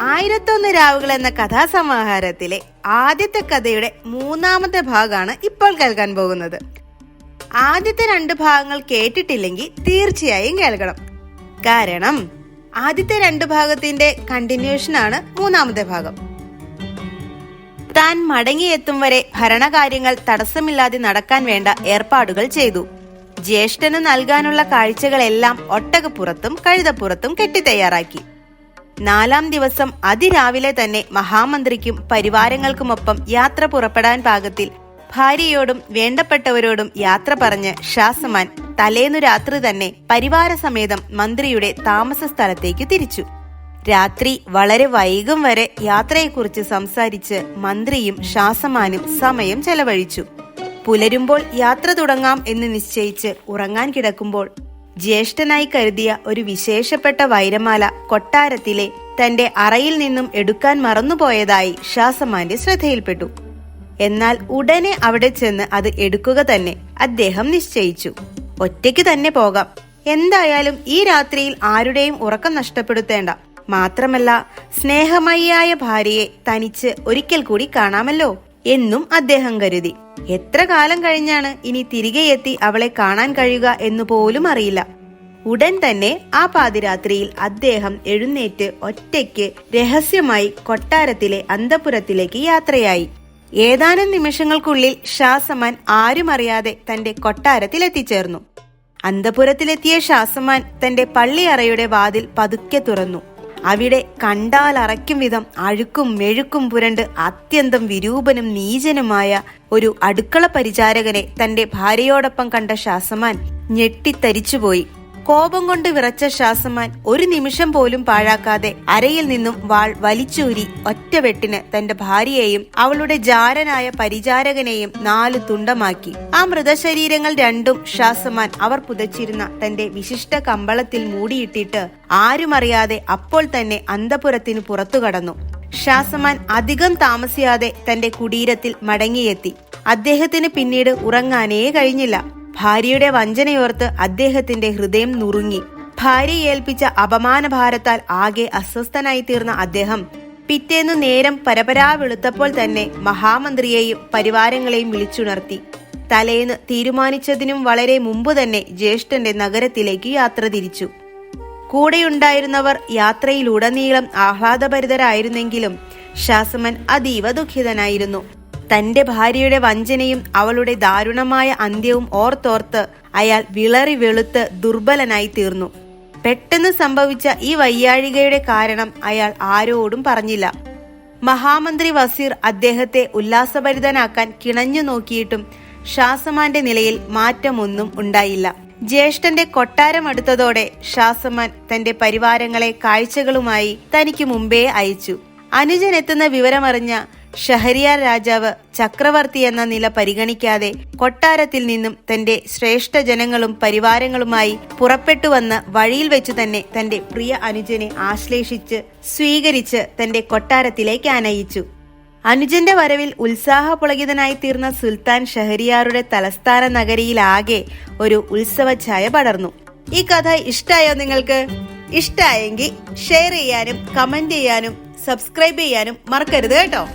ആയിരത്തൊന്ന് രാവുകൾ എന്ന കഥാസമാഹാരത്തിലെ ആദ്യത്തെ കഥയുടെ മൂന്നാമത്തെ ഭാഗമാണ് ഇപ്പോൾ കേൾക്കാൻ പോകുന്നത്. ആദ്യത്തെ രണ്ട് ഭാഗങ്ങൾ കേട്ടിട്ടില്ലെങ്കിൽ തീർച്ചയായും കേൾക്കണം. കാരണം ആദ്യത്തെ രണ്ട് ഭാഗത്തിന്റെ കണ്ടിന്യൂഷനാണ് മൂന്നാമത്തെ ഭാഗം. താൻ മടങ്ങിയെത്തും വരെ ഭരണകാര്യങ്ങൾ തടസ്സമില്ലാതെ നടക്കാൻ വേണ്ട ഏർപ്പാടുകൾ ചെയ്തു. ജ്യേഷ്ഠന് നൽകാനുള്ള കാഴ്ചകളെല്ലാം ഒട്ടകപ്പുറത്തും കഴുതപ്പുറത്തും കെട്ടിത്തയ്യാറാക്കി. നാലാം ദിവസം അതിരാവിലെ തന്നെ മഹാമന്ത്രിക്കും പരിവാരങ്ങൾക്കുമൊപ്പം യാത്ര പുറപ്പെടാൻ പാകത്തിൽ ഭാര്യയോടും വേണ്ടപ്പെട്ടവരോടും യാത്ര പറഞ്ഞ് ഷാസമാൻ തലേന്നു രാത്രി തന്നെ പരിവാര സമേതം മന്ത്രിയുടെ താമസ സ്ഥലത്തേക്ക് തിരിച്ചു. രാത്രി വളരെ വൈകും വരെ യാത്രയെക്കുറിച്ച് സംസാരിച്ച് മന്ത്രിയും ഷാസമാനും സമയം ചെലവഴിച്ചു. പുലരുമ്പോൾ യാത്ര തുടങ്ങാം എന്ന് നിശ്ചയിച്ച് ഉറങ്ങാൻ കിടക്കുമ്പോൾ ജ്യേഷ്ഠനായി കരുതിയ ഒരു വിശേഷപ്പെട്ട വൈരമാല കൊട്ടാരത്തിലെ തന്റെ അറയിൽ നിന്നും എടുക്കാൻ മറന്നുപോയതായി ഷാസമാന്റെ ശ്രദ്ധയിൽപ്പെട്ടു. എന്നാൽ ഉടനെ അവിടെ ചെന്ന് അത് എടുക്കുക തന്നെ അദ്ദേഹം നിശ്ചയിച്ചു. ഒറ്റയ്ക്ക് തന്നെ പോകാം. എന്തായാലും ഈ രാത്രിയിൽ ആരുടെയും ഉറക്കം നഷ്ടപ്പെടുത്തേണ്ട. മാത്രമല്ല സ്നേഹമയിയായ ഭാര്യയെ തനിച്ച് ഒരിക്കൽ കൂടി കാണാമല്ലോ എന്നും അദ്ദേഹം കരുതി. എത്ര കാലം കഴിഞ്ഞാണ് ഇനി തിരികെ എത്തി അവളെ കാണാൻ കഴിയുക എന്ന് പോലും അറിയില്ല. ഉടൻ തന്നെ ആ പാതിരാത്രിയിൽ അദ്ദേഹം എഴുന്നേറ്റ് ഒറ്റയ്ക്ക് രഹസ്യമായി കൊട്ടാരത്തിലെ അന്തപുരത്തിലേക്ക് യാത്രയായി. ഏതാനും നിമിഷങ്ങൾക്കുള്ളിൽ ഷാസമാൻ ആരും അറിയാതെ തന്റെ കൊട്ടാരത്തിൽ എത്തിച്ചേർന്നു അന്തപുരത്തിലെത്തിയ ഷാസമാൻ തന്റെ പള്ളിയറയുടെ വാതിൽ പതുക്കെ തുറന്നു. അവിടെ കണ്ടാൽ അറയ്ക്കും വിധം അഴുക്കും മെഴുക്കും പുരണ്ട് അത്യന്തം വിരൂപനും നീചനുമായ ഒരു അടുക്കള പരിചാരകനെ തന്റെ ഭാര്യയോടൊപ്പം കണ്ട ഷാസമാൻ ഞെട്ടിത്തരിച്ചുപോയി. കോപം കൊണ്ട് വിറച്ച ഷാസമാൻ ഒരു നിമിഷം പോലും പാഴാക്കാതെ അരയിൽ നിന്നും വാൾ വലിച്ചൂരി ഒറ്റവെട്ടിന് തന്റെ ഭാര്യയെയും അവളുടെ ജാരനായ പരിചാരകനെയും നാല് തുണ്ടമാക്കി. ആ മൃതശരീരങ്ങൾ രണ്ടും ഷാസമാൻ അവർ പുതച്ചിരുന്ന തന്റെ വിശിഷ്ട കമ്പളത്തിൽ മൂടിയിട്ടിട്ട് ആരുമറിയാതെ അപ്പോൾ തന്നെ അന്തപുരത്തിന് പുറത്തു കടന്നു. ഷാസമാൻ അധികം താമസിയാതെ തന്റെ കുടീരത്തിൽ മടങ്ങിയെത്തി. അദ്ദേഹത്തിന് പിന്നീട് ഉറങ്ങാനേ കഴിഞ്ഞില്ല. ഭാര്യയുടെ വഞ്ചനയോർത്ത് അദ്ദേഹത്തിന്റെ ഹൃദയം നുറുങ്ങി. ഭാര്യ ഏൽപ്പിച്ച അപമാനഭാരത്താൽ ആകെ അസ്വസ്ഥനായി തീർന്ന അദ്ദേഹം പിറ്റേന്ന് നേരം പരപരാ വെളുത്തപ്പോൾ തന്നെ മഹാമന്ത്രിയെയും പരിവാരങ്ങളെയും വിളിച്ചുണർത്തി. തലേന്ന് തീരുമാനിച്ചതിനും വളരെ മുമ്പ് തന്നെ ജ്യേഷ്ഠന്റെ നഗരത്തിലേക്ക് യാത്ര തിരിച്ചു. കൂടെയുണ്ടായിരുന്നവർ യാത്രയിലുടനീളം ആഹ്ലാദഭരിതരായിരുന്നെങ്കിലും ശാസമൻ അതീവ ദുഃഖിതനായിരുന്നു. തന്റെ ഭാര്യയുടെ വഞ്ചനയും അവളുടെ ദാരുണമായ അന്ത്യവും ഓർത്തോർത്ത് അയാൾ വിളറി വെളുത്ത് ദുർബലനായി തീർന്നു പെട്ടെന്ന് സംഭവിച്ച ഈ വയ്യാഴികയുടെ കാരണം അയാൾ ആരോടും പറഞ്ഞില്ല. മഹാമന്ത്രി വസീർ അദ്ദേഹത്തെ ഉല്ലാസഭരിതനാക്കാൻ കിണഞ്ഞു നോക്കിയിട്ടും ഷാസമാന്റെ നിലയിൽ മാറ്റമൊന്നും ഉണ്ടായില്ല. ജ്യേഷ്ഠന്റെ കൊട്ടാരം അടുത്തതോടെ ഷാസമാൻ തന്റെ പരിവാരങ്ങളെ കാഴ്ചകളുമായി തനിക്ക് മുമ്പേ അയച്ചു. അനുജൻ എത്തുന്ന വിവരമറിഞ്ഞ ഷഹരിയാർ രാജാവ് ചക്രവർത്തി എന്ന നില പരിഗണിക്കാതെ കൊട്ടാരത്തിൽ നിന്നും തന്റെ ശ്രേഷ്ഠ ജനങ്ങളും പരിവാരങ്ങളുമായി പുറപ്പെട്ടു വന്ന് വഴിയിൽ വെച്ചു തന്നെ തന്റെ പ്രിയ അനുജനെ ആശ്ലേഷിച്ച് സ്വീകരിച്ച് തന്റെ കൊട്ടാരത്തിലേക്ക് ആനയിച്ചു. അനുജന്റെ വരവിൽ ഉത്സാഹപുളകിതനായി തീർന്ന സുൽത്താൻ ഷഹരിയാറുടെ തലസ്ഥാന നഗരിയിലാകെ ഒരു ഉത്സവ ഛായ പടർന്നു. ഈ കഥ ഇഷ്ടായോ നിങ്ങൾക്ക്? ഇഷ്ടായെങ്കിൽ ഷെയർ ചെയ്യാനും കമന്റ് ചെയ്യാനും സബ്സ്ക്രൈബ് ചെയ്യാനും മറക്കരുത് കേട്ടോ.